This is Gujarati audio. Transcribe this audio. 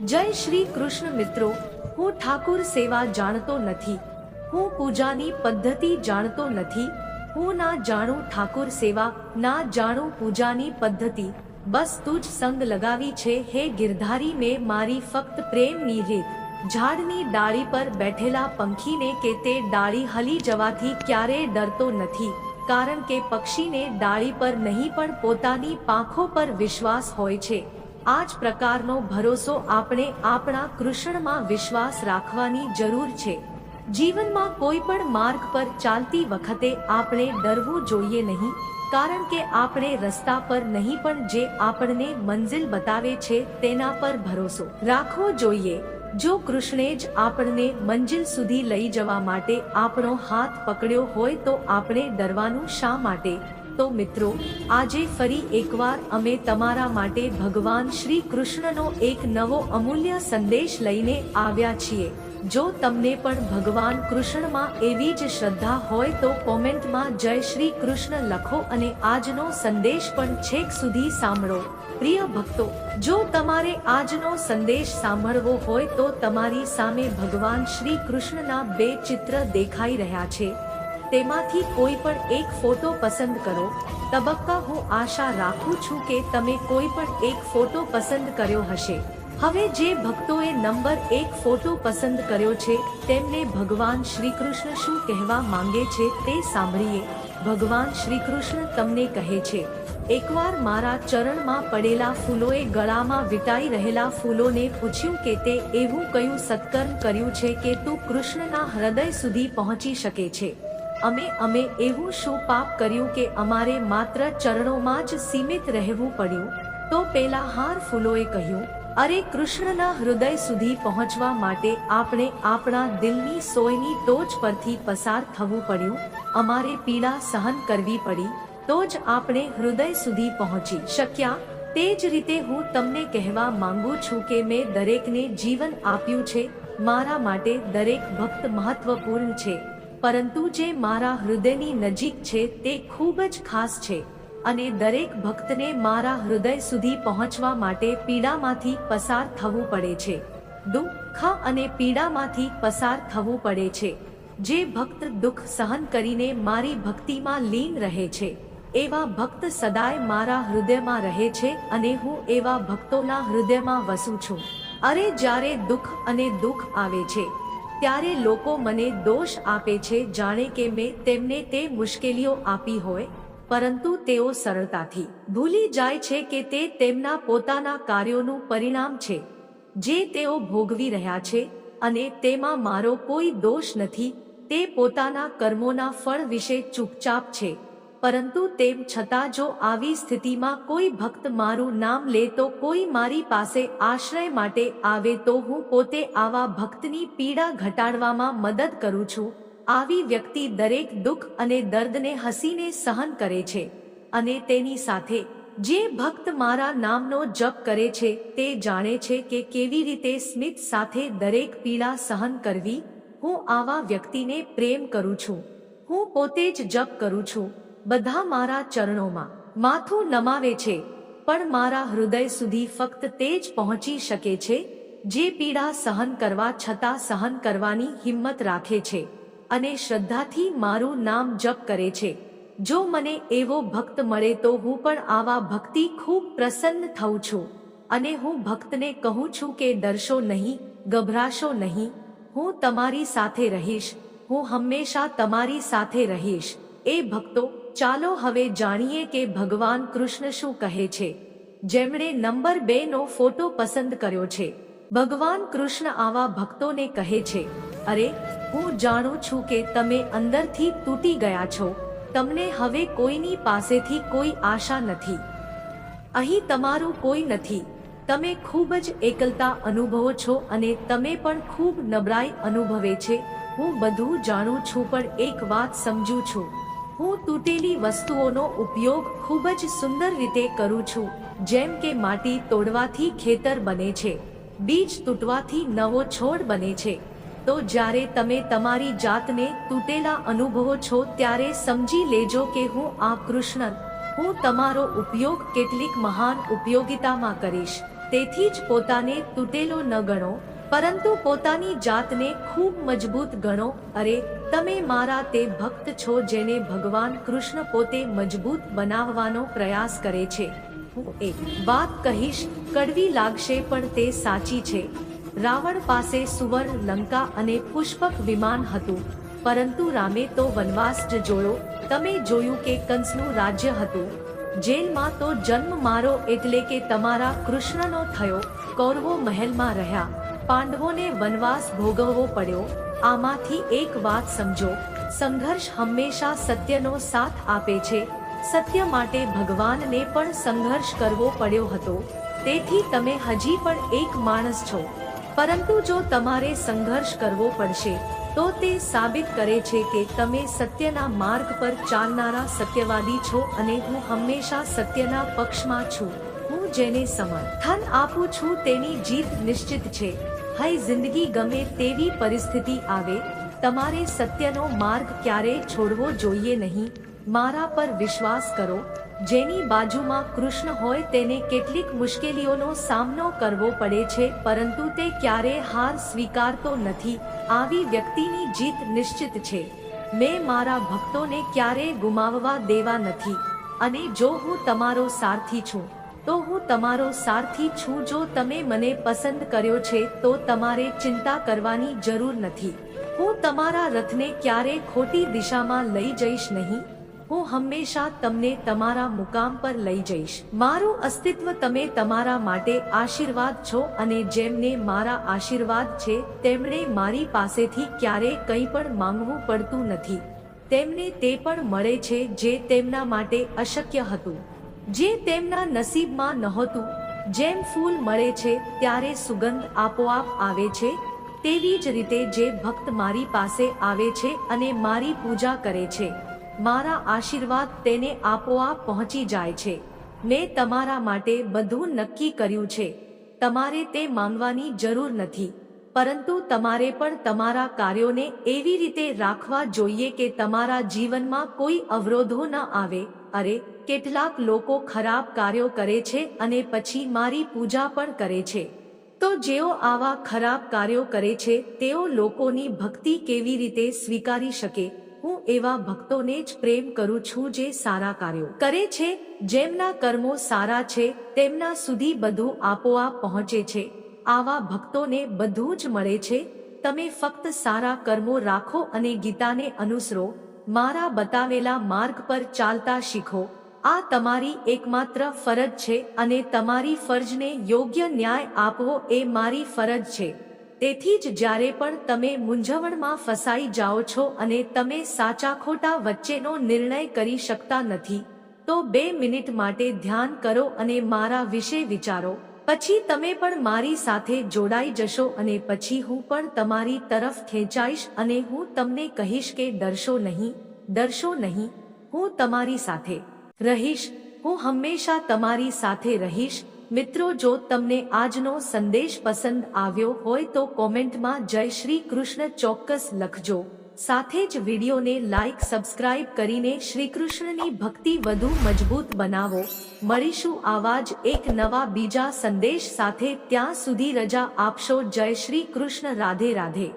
જય શ્રી કૃષ્ણ મિત્રો, હું ઠાકુર સેવા જાણતો નથી, હું પૂજાની પદ્ધતિ જાણતો નથી, હું ના જાણું ઠાકુર સેવા, ના જાણું પૂજાની પદ્ધતિ, બસ તું જ સંગ લગાવી છે, હે ગિરધારી, મેં મારી ફક્ત પ્રેમની રીત, ઝાડની ડાળી પર બેઠેલા પંખીને કે તે ડાળી હલી જવાથી ક્યારેય ડરતો નથી, કારણ કે પક્ષીને ડાળી પર નહીં પણ પોતાની પાંખો પર વિશ્વાસ હોય છે આ જ પ્રકારનો ભરોસો આપણે આપણા કૃષ્ણમાં વિશ્વાસ રાખવાની જરૂર છે. જીવનમાં કોઈ પણ માર્ગ પર ચાલતી વખતે આપણે ડરવું જોઈએ નહીં, કારણ કે આપણે રસ્તા પર નહીં પણ જે આપણને મંજિલ બતાવે છે તેના પર ભરોસો રાખવો જોઈએ. જો કૃષ્ણે જ આપણને મંજિલ સુધી લઈ જવા માટે આપણો હાથ પકડ્યો હોય તો આપણે ડરવાનું શા માટે? તો મિત્રો, આજે ફરી એકવાર અમે તમારા માટે ભગવાન શ્રી કૃષ્ણનો એક નવો અમૂલ્ય સંદેશ લઈને આવ્યા છીએ. જો તમને પણ ભગવાન કૃષ્ણમાં એવી જ શ્રદ્ધા હોય તો કોમેન્ટમાં જય શ્રી કૃષ્ણ લખો અને આજનો સંદેશ પણ છેક સુધી સાંભળો. પ્રિય ભક્તો, જો તમારે આજનો સંદેશ સાંભળવો હોય તો તમારી સામે ભગવાન શ્રી કૃષ્ણના બે ચિત્ર દેખાઈ રહ્યા છે. તેમાંથી કોઈ પણ એક ફોટો પસંદ કરો. તબક્કા હું આશા રાખું છું કે તમે કોઈ પણ એક ફોટો પસંદ કર્યો હશે. હવે જે ભક્તોએ નંબર એક ફોટો પસંદ કર્યો છે, તેમને ભગવાન શ્રી કૃષ્ણ શું કહેવા માંગે છે તે સાંભળીએ. ભગવાન શ્રી કૃષ્ણ તમને કહે છે, એકવાર મારા ચરણમાં પડેલા ફૂલોએ ગળામાં વિટાઈ રહેલા ફૂલોને પૂછ્યું કે તે એવું કયું સત્કર્મ કર્યું છે કે તું કૃષ્ણના હૃદય સુધી પહોંચી શકે છે. અમે અમે એવું શું પાપ કર્યું કે અમારે માત્ર ચરણોમાં જ સીમિત રહેવું પડ્યું? તો પેલા હાર ફૂલોએ કહ્યું, અરે કૃષ્ણના હૃદય સુધી પહોંચવા માટે આપણે આપણા દિલની સોયની ટોચ પરથી પસાર થવું પડ્યું. અમારે પીડા સહન કરવી પડી. તો જ આપણે હૃદય સુધી પહોંચી. શક્યા, તે જ રીતે હું તમને કહેવા માંગુ છું કે મેં દરેકને જીવન આપ્યું છે. મારા માટે દરેક ભક્ત મહત્વપૂર્ણ છે. પરંતુ જે મારા હૃદયની નજીક છે તે ખૂબ જ ખાસ છે અને દરેક ભક્તને મારા હૃદય સુધી પહોંચવા માટે પીડામાંથી પસાર થવું પડે છે. દુઃખ અને પીડામાંથી પસાર થવું પડે છે. જે ભક્ત દુઃખ સહન કરીને મારી ભક્તિમાં લીન રહે છે, એવા ભક્ત સદાય મારા હૃદયમાં રહે છે અને હું એવા ભક્તોના હૃદયમાં વસું છું. અરે જ્યારે દુઃખ અને દુઃખ આવે છે ત્યારે લોકો મને દોષ આપે છે, જાણે કે મેં તેમને તે મુશ્કેલીઓ આપી હોય, પરંતુ તેઓ સરળતાથી ભૂલી જાય છે કે તે તેમના પોતાના કાર્યોનું પરિણામ છે, જે તેઓ ભોગવી રહ્યા છે, અને તેમાં મારો કોઈ દોષ નથી, તે પોતાના કર્મોના ફળ વિશે ચૂપચાપ છે. પરંતુ તેમ છતાં જો આવી સ્થિતિમાં કોઈ ભક્ત મારું નામ લે તો કોઈ મારી પાસે આશ્રય માટે આવે તો હું પોતે આવા ભક્તની પીડા ઘટાડવામાં મદદ કરું છું. આવી વ્યક્તિ દરેક દુઃખ અને દર્દને હસીને સહન કરે છે અને તેની સાથે જે ભક્ત મારા નામનો જપ કરે છે તે જાણે છે કે કેવી રીતે સ્મિત સાથે દરેક પીડા સહન કરવી. હું આવા વ્યક્તિને પ્રેમ કરું છું. હું પોતે જ જપ કરું છું. બધા મારા ચરણોમાં માથું નમાવે છે, પણ મારા હૃદય સુધી ફક્ત તે જ પહોંચી શકે છે, જે પીડા સહન કરવા છતાં સહન કરવાની હિંમત રાખે છે અને શ્રદ્ધાથી મારું નામ જપ કરે છે. જો મને એવો ભક્ત મળે તો હું પણ આવા ભક્તિ ખૂબ પ્રસન્ન થઉં છું અને હું ભક્તને કહું છું કે ડરશો નહીં, ગભરાશો નહીં, હું તમારી સાથે રહીશ, હું હંમેશા તમારી સાથે રહીશ, એ ભક્તો ચાલો હવે જાણીએ કે ભગવાન કૃષ્ણ શું કહે છે. જેમણે નંબર બે નો ફોટો પસંદ કર્યો છે. ભગવાન કૃષ્ણ આવા ભક્તોને કહે છે, અરે, હું જાણું છું કે તમે અંદરથી તૂટી ગયા છો. તમને હવે કોઈની પાસેથી કોઈ આશા નથી. અહીં તમારું કોઈ નથી. તમે ખૂબ જ એકલતા અનુભવો છો અને તમે પણ ખૂબ નબળાઈ અનુભવે છે. હું બધું જાણું છું, પણ એક વાત સમજું છું. હું તૂટેલી વસ્તુઓનો ઉપયોગ ખૂબ જ સુંદર રીતે કરું છું, જેમ કે માટી તોડવાથી ખેતર બને છે, બીજ તૂટવાથી નવો છોડ બને છે. તો જ્યારે તમે તમારી જાતને તૂટેલા અનુભવો છો ત્યારે સમજી લેજો કે હું આ કૃષ્ણ હું તમારો ઉપયોગ કેટલીક મહાન ઉપયોગિતામાં કરીશ. તેથી જ પોતાને તૂટેલો ન ગણો, પરંતુ પોતાની જાતને ખૂબ મજબૂત ગણો. અરે તમે મારા તે ભક્ત છો જેને ભગવાન કૃષ્ણ પોતે મજબૂત બનાવવાનો પ્રયાસ કરે છે. હું એક વાત કહીશ, કડવી લાગશે પણ તે સાચી છે. રાવણ પાસે સુવર્ણ લંકા અને પુષ્પક વિમાન હતું, પરંતુ રામે તો વનવાસ જ જોયો. તમે જોયું કે કંસનું રાજ્ય હતું. જેલમાં તો જન્મ મારો એટલે કે તમારા કૃષ્ણનો થયો. કૌરવો મહેલમાં રહ્યા. પાંડવોને વનવાસ ભોગવવો પડ્યો. આમાંથી એક વાત સમજો. સંઘર્ષ હંમેશા સત્યનો સાથ આપે છે. સત્ય માટે ભગવાનને પણ સંઘર્ષ કરવો પડ્યો હતો. તેથી તમે હજી પણ એક માણસ છો. પરંતુ જો તમારે સંઘર્ષ કરવો પડશે, તો તે સાબિત કરે છે કે તમે સત્યના માર્ગ પર ચાલનારા સત્યવાદી છો અને હું હંમેશા સત્યના પક્ષમાં છું. હું જેને સમર્થન આપું છું તેની જીત નિશ્ચિત છે. હઈ જિંદગી ગમે તેવી પરિસ્થિતિ આવે, તમારે સત્યનો માર્ગ ક્યારેય છોડવો જોઈએ નહીં? મારા પર વિશ્વાસ કરો, જેની બાજુમાં કૃષ્ણ હોય તેને કેટલીક મુશ્કેલીઓનો સામનો કરવો પડે છે, પરંતુ તે ક્યારેય હાર સ્વીકારતો નથી. આવી વ્યક્તિની જીત નિશ્ચિત છે. મેં મારા ભક્તોને ક્યારેય ગુમાવવા દેવા નથી. અને જો હું તમારો સારથી છું તો હું તમારો સારથી છું જો તમે મને પસંદ કર્યો છે તો તમારે ચિંતા કરવાની જરૂર નથી. હું તમારા રથને ક્યારે ખોટી દિશામાં લઈ જઈશ નહીં. હું હંમેશા તમને તમારા મુકામ પર લઈ જઈશ. મારું અસ્તિત્વ તમે તમારા માટે આશીર્વાદ છો અને જેમને મારા આશીર્વાદ છે, તેમણે મારી પાસેથી ક્યારે કંઈ પણ માંગવું પડતું નથી. તેમને તે પણ મળે છે જે તેમના માટે અશક્ય હતું. જે તેમના નસીબમાં નહોતું, જેમ ફૂલ મળે છે ત્યારે સુગંધ આપોઆપ આવે છે, તેવી જ રીતે જે ભક્ત મારી પાસે આવે છે અને મારી પૂજા કરે છે, મારા આશીર્વાદ તેને આપોઆપ પહોંચી જાય છે. મેં તમારા માટે બધું નક્કી કર્યું છે. તમારે તે માંગવાની જરૂર નથી, પરંતુ તમારે પણ તમારા કાર્યોને એવી રીતે રાખવા જોઈએ કે તમારા જીવનમાં કોઈ અવરોધો ન આવે. અરે કેટલાક લોકો ખરાબ કાર્યો કરે છે અને પછી મારી પૂજા પણ કરે છે. તો જેઓ આવા ખરાબ કાર્યો કરે છે, તેઓ લોકોની ભક્તિ કેવી રીતે સ્વીકારી શકે? હું એવા ભક્તોને જ પ્રેમ કરું છું જે સારા કાર્યો કરે છે, જેમના કર્મો સારા છે, તેમના સુધી બધું આપોઆપ પહોંચે છે. આવા ભક્તોને બધું જ મળે છે. તમે ફક્ત સારા કર્મો રાખો અને ગીતાને અનુસરો. મારા બતાવેલા માર્ગ પર ચાલતા શીખો. આ તમારી એકમાત્ર ફરજ છે અને તમારી ફરજને યોગ્ય ન્યાય આપવો એ મારી ફરજ છે. તેથી જ જ્યારે પણ તમે મૂંઝવણમાં ફસાઈ જાઓ છો અને તમે સાચા ખોટા વચ્ચેનો નિર્ણય કરી શકતા નથી, તો બે મિનિટ માટે ધ્યાન કરો અને મારા વિશે વિચારો. પછી તમે પણ મારી સાથે જોડાઈ જશો અને પછી હું પણ તમારી તરફ ખેંચાઈશ અને હું તમને કહીશ કે ડરશો નહીં ડરશો નહીં, હું તમારી સાથે. રહીશ, હું હંમેશા તમારી સાથે રહીશ. મિત્રો, જો તમને આજનો સંદેશ પસંદ આવ્યો હોય તો કોમેન્ટમાં જય શ્રી કૃષ્ણ ચોક્કસ લખજો. સાથે જ વિડીયોને લાઈક, સબસ્ક્રાઇબ કરીને શ્રી કૃષ્ણની ભક્તિ વધુ મજબૂત બનાવો. મળીશું આવા જ એક નવા બીજા સંદેશ સાથે. ત્યાં સુધી રજા આપશો. જય શ્રી કૃષ્ણ. રાધે રાધે.